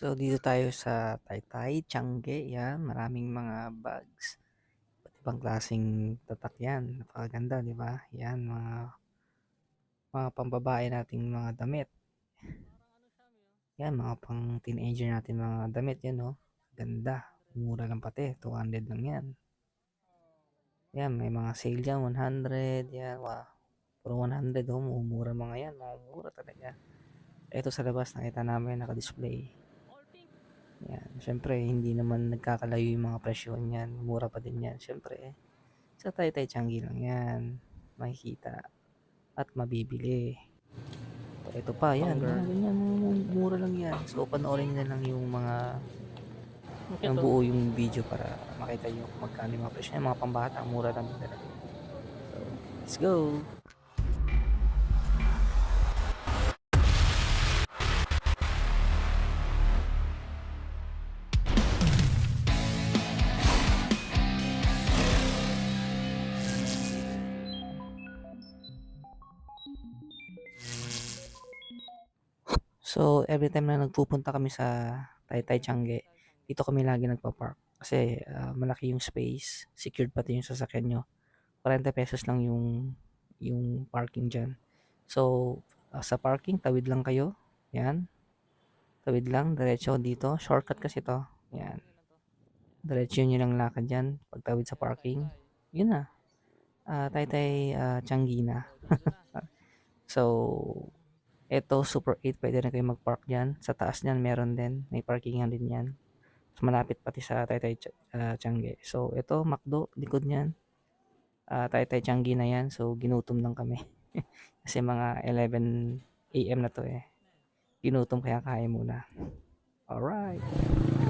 So, dito tayo sa Taytay, Tiangge, yan. Maraming mga bags. Iba't ibang klaseng tatak yan. Napakaganda, di ba? Yan, mga mga pambabae nating mga damit. Yan, mga pang teenager natin mga damit yan, no? Ganda. Mura lang pati. 200 lang yan. Yan, may mga sale dyan. 100. Yan, wow. Puro 100, oh. Mumura mga yan. Mga mura talaga. Ito sa labas, nakita namin naka-display. Yan. Siyempre, hindi naman nagkakalayo yung mga presyo niyan. Mura pa din yan. Siyempre, eh. Sa Taytay Changi lang yan. Makikita. At mabibili. Ito pa, yan. Mga ganyan. Mura lang yan. So, panoorin nyo na lang yung mga yung buo yung video para makita nyo kung magkano yung mga presyo. Yung mga pambata, mura lang talaga. So, let's go! So, every time na nagpupunta kami sa Taytay Tiangge, dito kami lagi nagpa-park. Kasi ah, malaki yung space, secured pati yung sasakyan nyo. 40 pesos lang yung yung parking dyan. So, ah, sa parking, tawid lang kayo. Yan. Tawid lang, diretso dito. Shortcut kasi to. Yan. Diretso nyo lang lakad dyan. Pagtawid sa parking. Yun na. Ah, Taytay uh, Tianggi na. so, ito, Super 8, pwede na kayo mag-park dyan. Sa taas niyan, meron din. May parkingan din yan. Mas malapit pati sa Taytay uh, Tiangge. So, ito, McDo, likod niyan. Uh, Taytay Tiangge na yan. So, ginutom lang kami. Kasi mga 11 a.m. na to eh. Ginutom kaya kaya muna. Alright.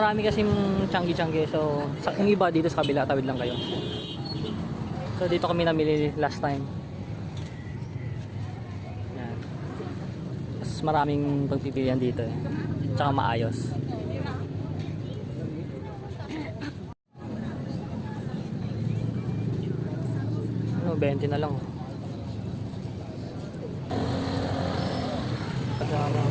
Marami kasing tiyanggi-tiyanggi. So sa, yung iba dito sa kabila, tawid lang kayo. So dito kami namili last time. Yan. Mas maraming pagpipilian dito eh. Tsaka maayos. Ano, 20 na lang. oh. Pagkama.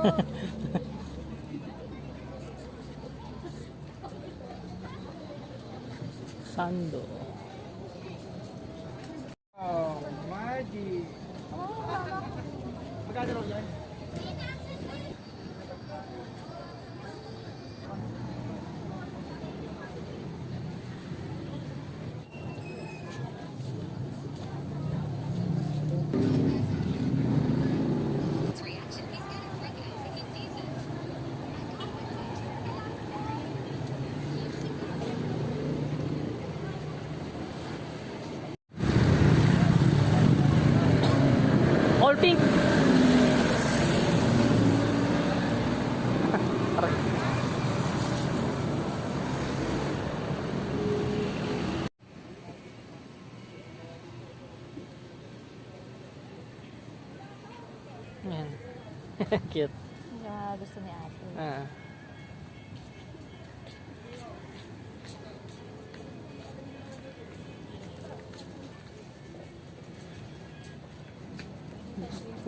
Sando. Oh, Margie. Magkano raw yan? Pink. Yan. Cute. Na gusto ni ate. Ah.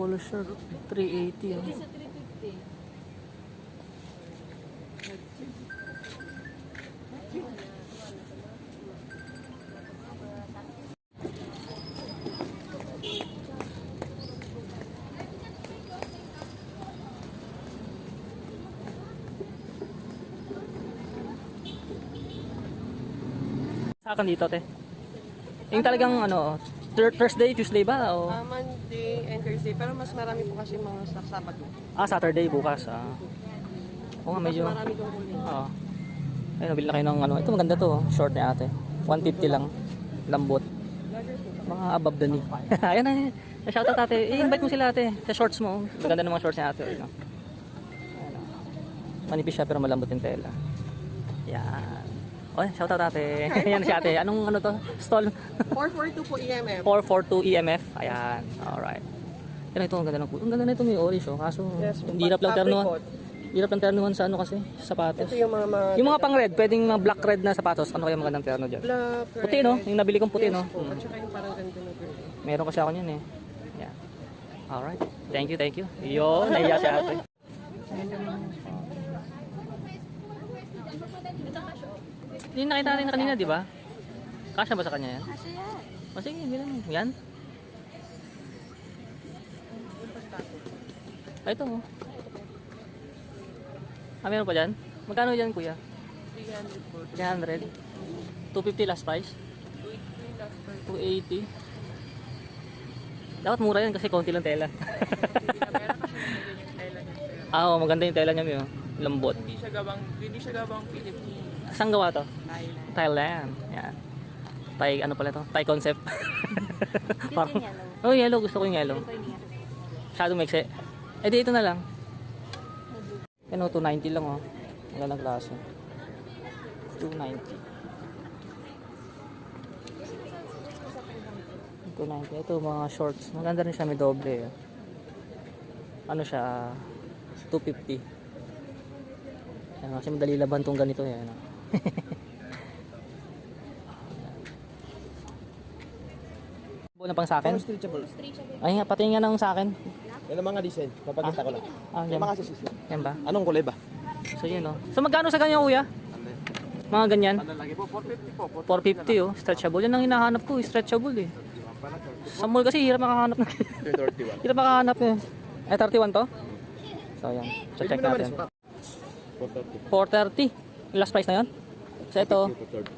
Polo shirt 380 yan. Sa 350. Sa akin dito, te. Yung talagang ano, Thursday, Tuesday ba? O, Ah, Monday Thursday. Pero mas marami po kasi mga sa Sabado. ah, Saturday bukas. Ah. Oo nga, Mas medyo. marami kong huli. Oo. Ayun, nabili na kayo ng ano. Ito maganda to. oh. Short ni ate. 150 lang. Lambot. Mga above the knee. Ayan na. Shoutout ate. I-invite mo sila ate. Sa shorts mo. Maganda ng mga shorts ni ate. Ayun, oh. Ayan, oh. Manipis siya pero malambot yung tela. Yan. Oh, shoutout ate. Yan si ate. Anong ano to? Stall? 442 po EMF. 442 EMF. Ayan. Alright. Yan ito, ang ganda ng puto. Ang ganda na ito may orange oh. Kaso, Yes, hindi hirap lang ternuhan. Hirap lang ternuhan sa ano kasi, sapatos. Ito yung mga mga Yung mga pang red, pwedeng mga black red na sapatos. Ano kaya magandang terno dyan? black, Puti no? Yung nabili kong puti yes, no? po. Hmm. At saka yung parang ganito na gray. Meron kasi ako niyan eh. Yeah. Alright. Thank you, thank you. Yo, naiya si ate. Yung nakita natin kanina, di ba? Kasya ba sa kanya yan? Kasi yan. O sige, bilang mo. Yan. Ah, ito mo. Ah, meron pa dyan? Magkano dyan, kuya? 300 po. 300. 250 last price? 280. Dapat mura yan kasi konti lang tela. ah, oo, maganda yung tela niya, Mio. Lambot. Hindi siya gawang, hindi siya gawang Philippines. Saan gawa to? Thailand. Thailand. Yan. Thai, ano pala to? Thai concept. Yung yellow. oh, yellow. Gusto ko yung yellow. Shadow mix eh. Eh di ito na lang. Ano, 290 lang oh. Magandang klase. 290. 290. Ito mga shorts. Maganda rin siya, may doble. eh. Ano siya, 250. Yan, kasi madali laban tong ganito eh. Ano. Buo na pang sa akin? Ay nga, pati nga nang sa akin. Yan ang mga design. Papakita ko lang. Ah, Yung yan. mga sisisi. Yan ba? Anong kulay ba? So yun oh. So magkano sa kanya kuya? Mga ganyan? Ano lagi po? 450 po. 450 oh. Stretchable. Yan ang hinahanap ko eh. Stretchable eh. Sa mall kasi hirap makahanap ng 331. hirap makahanap eh. Eh 31 to? So yan. So check natin. 430. 430. Last price na yun? So ito,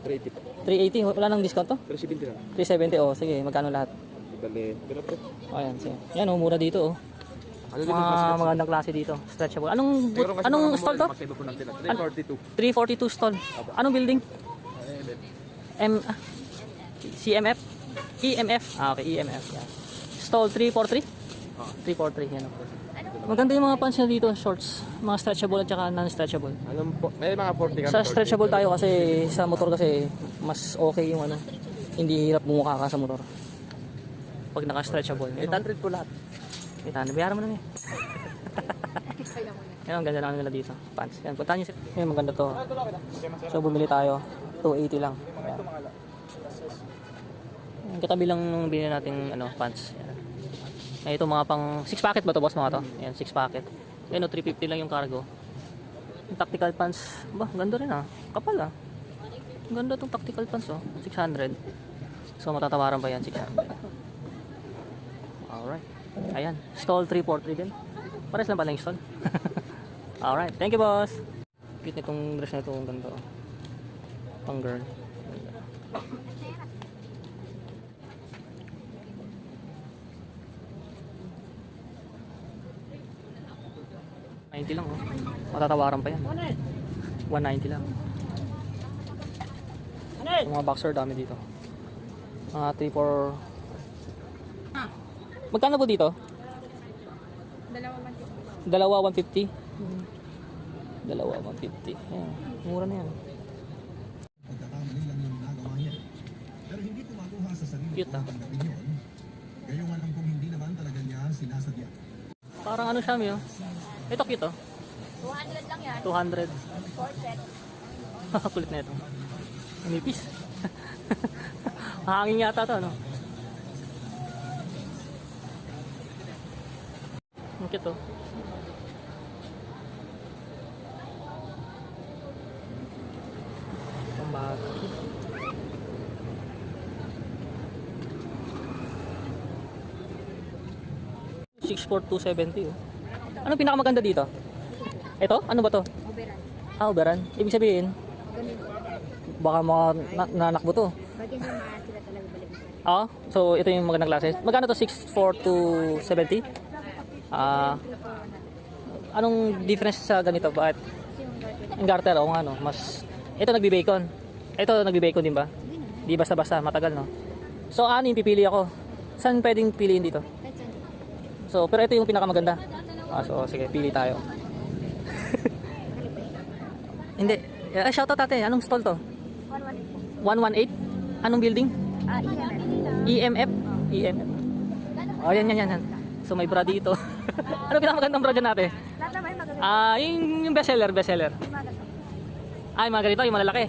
380 po. 380. Wala nang discount to? 370 lang. 370 oh. Sige, magkano lahat? Bale, pero po. Oh, yan. Sige. Yan oh, mura dito oh. Ano dito Mga magandang klase dito. Stretchable. Anong Pero kasi anong mga stall to? Mas iba po ng tila. 342. 342 stall. Anong building? M ah, CMF? EMF? Ah, okay, EMF. Stall 343? Ah. 343, yan. oh. Maganda yung mga pants niya dito, shorts. Mga stretchable at saka non-stretchable. Anong po? May mga 40 kami. Sa stretchable tayo kasi sa motor kasi mas okay yung ano. Hindi hirap bumuka ka sa motor. Pag naka-stretchable. Yan, oh. 800 po lahat. Kita, nabayaran mo na eh. Yan, ang ganda na ano nila dito. Pants. Yan, punta niyo. si- Yan, maganda to. So, bumili tayo. 280 lang. Yan. Yung katabi lang nung binili nating ano, pants. Yan. Ay, ito mga pang 6 packet ba to boss mga to? Yan, 6 packet. Yan, oh, 350 lang yung cargo. Yung tactical pants, ba, ganda rin ah. Kapal ah. Ganda tong tactical pants oh. 600. So, matatawaran pa yan, 600. Alright. Ayan. Stall 343 din. Pares lang pala yung stall. Alright. Thank you, boss. Cute nitong dress na ito. Ang ganda. oh. Pang girl. $90 lang oh. Matatawaran pa yan. 190 lang. Yung mga boxer dami dito. Mga 3, 4... Magkano po dito? Dalawa 150. Dalawa 150. Ayan. Mura na yan. pagkakamali lang yung nagawa niya. Pero hindi kumakuha sa sarili Cute ah. ng opinyon. Gayong alam kong hindi naman talaga niya sinasadya. Parang ano siya, Mio? Ito cute oh. 200 lang yan. 200. 4 set. Kulit na ito. Nipis. Hangin yata to, no? Ang cute oh. Pambata. Six four two seventy oh. Ano pinakamaganda dito? Ito? Ano ba to? Uberan. Ah, uberan. Ibig sabihin, baka mga na- nanakbo to. Bagay sa mga sila talaga balibisan. Ah, so ito yung magandang klase. Magkano to? 6'4 to 70? Ah, anong difference sa ganito? Yung garter. Ang garter, o nga no, mas... Ito nagbi-bacon. Ito nagbi-bacon din ba? Di basta-basta, matagal no? So ano yung pipili ako? Saan pwedeng piliin dito? So, pero ito yung pinakamaganda. Ah, so sige, pili tayo. Hindi. Eh, shoutout ate, anong stall to? 118 po. 118? Anong building? Ah, EMF. EMF? EMF. Oh, yan, yan, yan. yan. So may bra dito. ano pinakamagandang bra dyan natin? Lahat naman yung magaganda. Ah, yung, yung bestseller, bestseller. Yung magaganda. Ah, yung mga ganito, yung malalaki.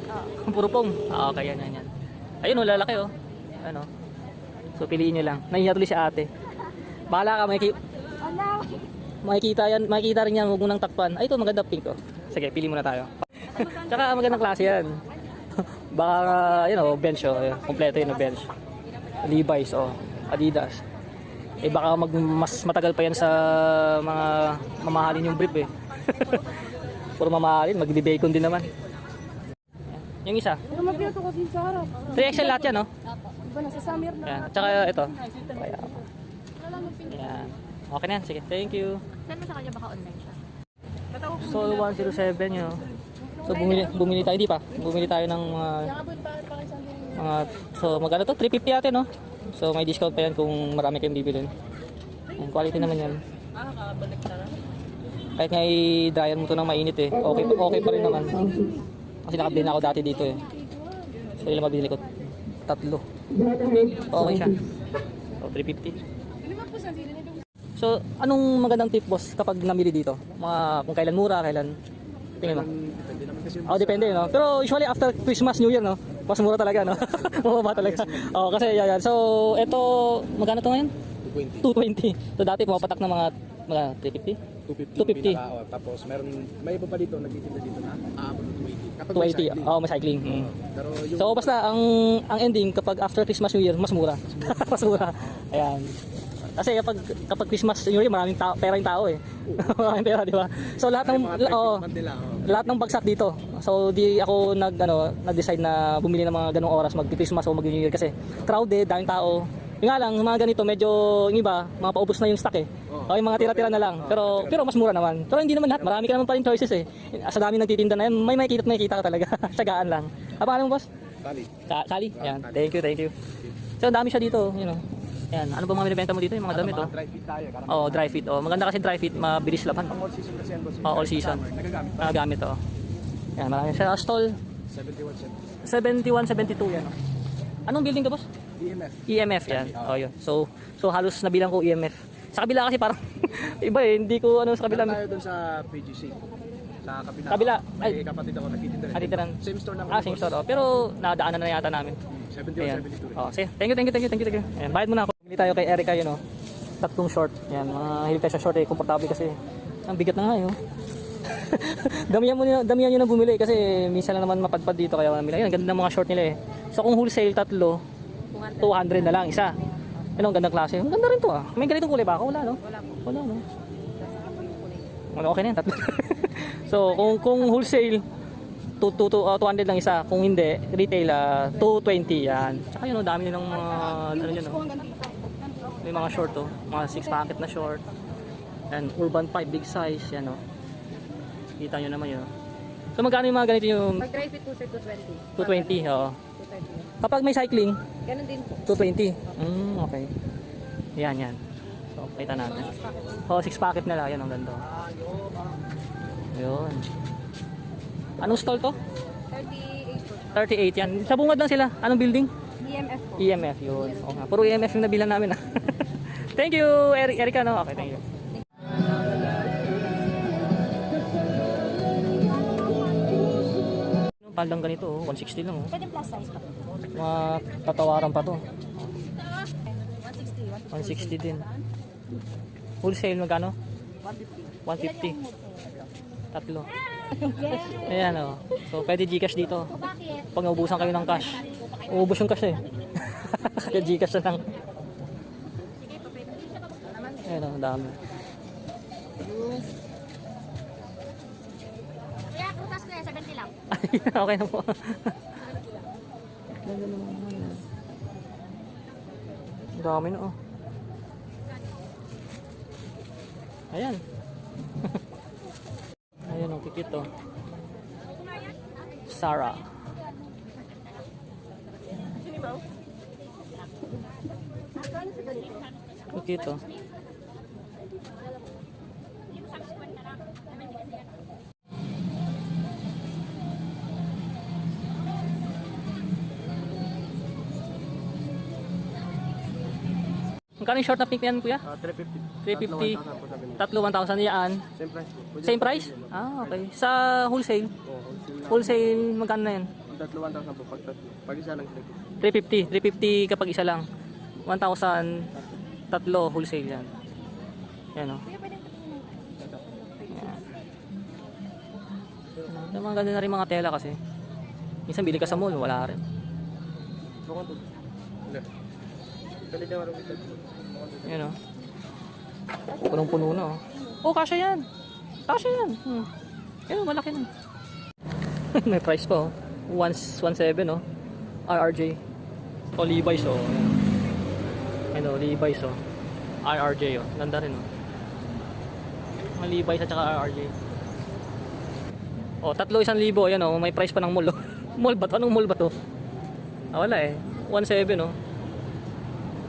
Yung puro pong. Ah, okay, yan, yan, yan. Ayun, oh, lalaki, oh. Ano? So, piliin nyo lang. Nahiya tuloy si ate. Bahala ka, makiki Ala! makikita yan, makikita rin yan, huwag mo nang takpan. Ay, ito, maganda pink, oh. Sige, pili muna tayo. Tsaka, magandang klase yan. Baka, you know, bench, oh. Kompleto yun, oh, bench. Levi's, oh. Adidas. Eh, baka mag, mas matagal pa yan sa mga mamahalin yung brief, eh. Puro mamahalin, magbe-bacon din naman. Yung isa. Pero magpito kasi sa harap. 3XL lahat yan, no? Iba na sa summer na. Yan. Tsaka ito. Yan. Okay na yan. Sige. Thank you. Saan mo sa kanya baka online siya? So, 107 yun. So, bumili, bumili tayo. Hindi pa. Bumili tayo ng mga... mga so, magkano to? 350 ate, no? So, may discount pa yan kung marami kayong bibilin. Yan, quality naman yan. Kahit nga i-dryer mo to ng mainit eh. Okay, okay pa rin naman. Kasi nakabili na ako dati dito eh. So, ilang mabili ko? Tatlo. Okay siya. So, 350. So, anong magandang tip boss kapag namili dito? Mga kung kailan mura, kailan tingin mo? Depende naman kasi Oh, depende, no? Pero usually after Christmas, New Year, no? Mas mura talaga, no? Mababa talaga. Oh, kasi yan, yan. So, ito, magkano to ngayon? 220. 220. So, dati pumapatak ng mga, mga 350? 250. 250. pinaka, oh, tapos meron, may iba pa dito, nagtitinda dito na aabot ng 280. Kapag 280. may cycling. Oh, may cycling. Mm. Pero yung So, basta ang ang ending kapag after Christmas, New Year, mas mura. mas mura. Ayan. Kasi kapag kapag Christmas, New Year, maraming tao, pera yung tao eh. maraming pera, di ba? So lahat ng mga oh, nila, oh. lahat ng bagsak dito. So di ako nag ano, nag-decide na bumili ng mga ganong oras mag Christmas o mag New Year kasi crowded, daming tao. Yung nga lang, mga ganito medyo yung iba, mga paubos na yung stock eh. O yung mga tira-tira na lang. Pero pero mas mura naman. Pero hindi naman lahat, marami ka naman pa rin choices eh. Sa dami nagtitinda na yan, may makikita at makikita ka talaga. Tsagaan lang. Ah, paano mo boss? Tali. Ka Kali? Yan. Thank you, thank you. So, ang dami siya dito, you know. Yan. Ano ba mga binibenta mo dito? Yung mga damit, oh. Dry fit tayo. Karang Oh, dry fit. Oh, maganda kasi dry fit, mabilis laban. all season kasi yan, boss. Oh, all season. Nagagamit. Nagagamit, oh. Yan, marami siya. Stall, 71, 71 cents. 72 yan. Oh. Anong building ka, boss? EMF. EMF yan. Oh, yun. So, so halos nabilang ko EMF. Sa kabila kasi parang iba eh, hindi ko ano sa kabila. Meron tayo dun sa PGC. Sa kabila. Kabila. May Ay. kapatid ako nagtitinda rin. Katitiran. Same store lang. Ah, same store. Oh. Pero nadaanan na yata namin. 71, Ayan. 72 rin. Oh, sige. Thank you, thank you, thank you, thank you, thank you. Ayan, bayad muna ako. Bili tayo kay Erica yun, oh. Tatlong short. Yan, mga hilig tayo sa short eh. Komportable kasi. Ang bigat na nga, yun. damihan mo niyo, damihan niyo na bumili kasi minsan lang naman mapadpad dito kaya namili. Ayun, ang ganda ng mga short nila eh. So kung wholesale tatlo, 200 na lang isa. Ano, ang gandang klase. Ang ganda rin to ah. May ganitong kulay ba ako? Wala, no? Wala Wala, no? Ano, okay na yan, tatlo. so, kung kung wholesale, 2, 2, 200 lang isa. Kung hindi, retail, ah, 220 yan. Tsaka yun, oh, dami nilang mga, ano yun, oh. May mga short, oh. Mga 6 packet na short. And Urban 5, big size, yan, oh. Kita nyo naman yun, oh. So, magkano yung mga ganito yung Pag dry fit po sir, 220. 220, oo. 220. Kapag may cycling, Ganun din po. 220. Mm, okay. Yan, yan. So, kita natin. Oh, 6 packet na lang. Yan, ang ganda. Yun. Anong stall to? 38 po. 38 yan. Sa bungad lang sila. Anong building? EMF po. EMF yun. Oo nga. Puro EMF yung nabilan namin. ah. thank you, Eri Erika. No? Okay, thank you. Paldang ganito, oh. 160 lang. Oh. Pwede plus size pa. Mga tatawaran pa to. 160. 160 din. Wholesale magkano? 150. Tatlo. Ayan oh. So pwede Gcash dito. Bakit? Pag naubusan kayo ng cash. Uubos yung cash eh. Kaya Gcash na lang. Oh, dami. Kaya prutas ko yan, 70 lang. okay na po. Ang dami na oh. Ayan. Ayan ang kikit oh. Sarah. Kikit oh. Magkano short na pink yan, kuya? Uh, 350. 350. Tatlo 1,000 yan. Same price. Pwede Same price? Ah, okay. Sa wholesale? Oo, wholesale. Wholesale, magkano na yan? Tatlo 1,000 po pag tatlo. Pag isa lang 350. 350. kapag isa lang. 1,000 tatlo wholesale yan. Yan o. Oh. Yan. Mga ganda na rin mga tela kasi. Minsan bili ka sa mall, wala rin. Yan o. Punong-puno na o. Oh, kasya yan. Kasya yan. Hmm. Yan o, malaki na. May price pa o. 117 o. RRJ. O, Levi's o. Yan o, Levi's o. RRJ o. Ganda rin o. Mga Levi's at saka RRJ. O, tatlo isang libo. Yan o, may price pa ng mall o. mall ba to? Anong mall ba to? Ah, wala eh. 17 o.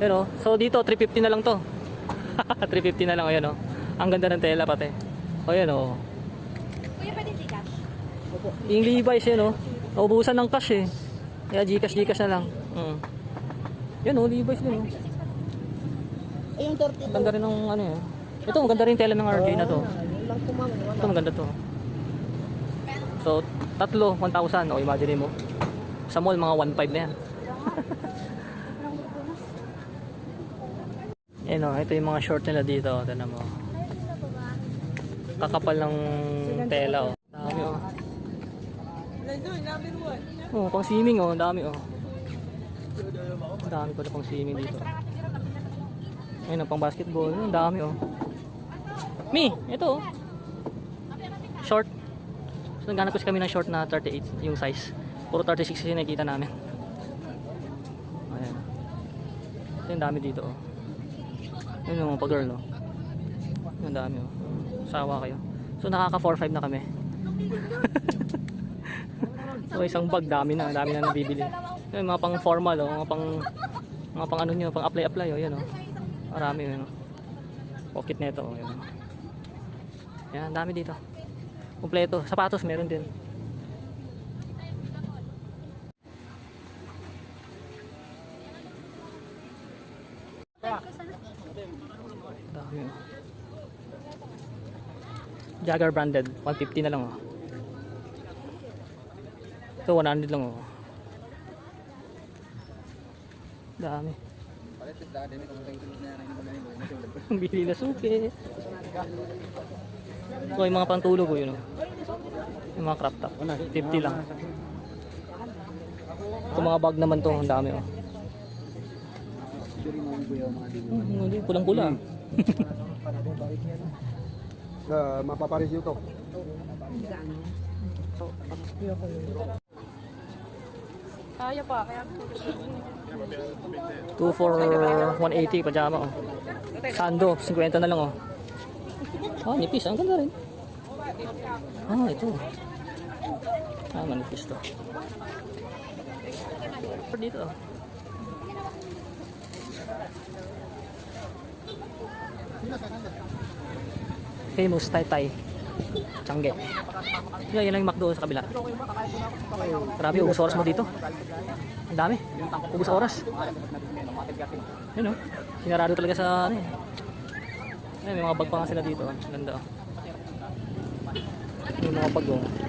Yan o. So dito 350 na lang to. 350 na lang ayan o. Ang ganda ng tela pati. O yan o. Kuya, pwede Gcash? Yung Levi's yan o. Naubusan ng cash eh. Kaya Gcash Gcash na lang. Mm. Yan o, Levi's din o. Ganda rin ng ano eh. Ito maganda rin yung tela ng RJ na to. Ito maganda to. So, tatlo, 1,000. O, imagine mo. Sa mall, mga 1,500 na yan. Yan o, ito yung mga short nila dito. Tignan mo. Kakapal ng tela o. Dami o. Oh, pang swimming oh, dami oh. Dami pala pang swimming dito. Ayun, ang pang basketball, ang dami oh. Mi, ito oh. So, naghanap kasi kami ng short na 38 yung size. Puro 36 kasi nakikita namin. Ayan. Ito yung dami dito oh. Yun yung mga pa-girl oh. Yung dami oh. Sawa kayo. So nakaka 4-5 na kami. So isang bag dami na, dami na nabibili. Yung mga pang formal oh, mga pang mga pang ano nyo, pang apply apply oh, yan oh. Marami yun oh. Pocket nito oh, yan. Yan, dami dito. Kompleto, sapatos meron din. Dami oh. Jagger branded, 150 na lang oh. Ito 100 lang oh. Dami. Ang bili na suki. Ito yung mga pantulog yun oh. Yung mga crop top. 50 lang. Ito mga bag naman to, ang dami oh. Hmm, hindi, pulang-pula. Uh, mapaparis yun to. Kaya pa, kaya 2 for 180 pajama oh. Sando, 50 na lang oh. Ah, nipis. Ang ganda rin. Ah, ito. Ah, manipis to. Pero dito oh. Famous Thai Thai. Changge. Yan, yan lang yung McDo sa kabila. Grabe, ubus oras mo dito. Ang dami. Ubus oras. Yun o. Sinarado talaga sa ano eh. Ayun, may mga bag pa nga sila dito. Ganda oh. May mga bag oh.